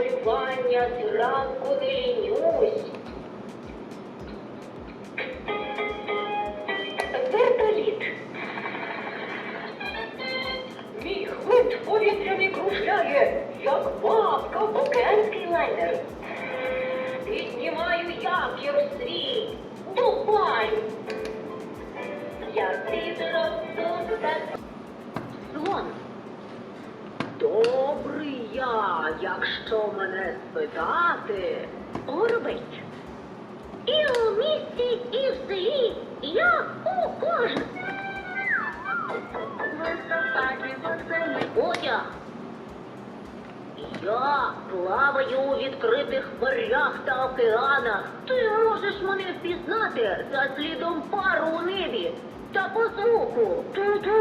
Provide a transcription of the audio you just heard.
полювання зранку не. Вертоліт. Мій хвит повітряний кружляє, як я, якщо мене спитати. Горобець. І у місті, і в селі я у кожен. Одяг. Я плаваю у відкритих морях та океанах. Ти можеш мене впізнати за слідом пару у небі та по звуку. Ту-ту.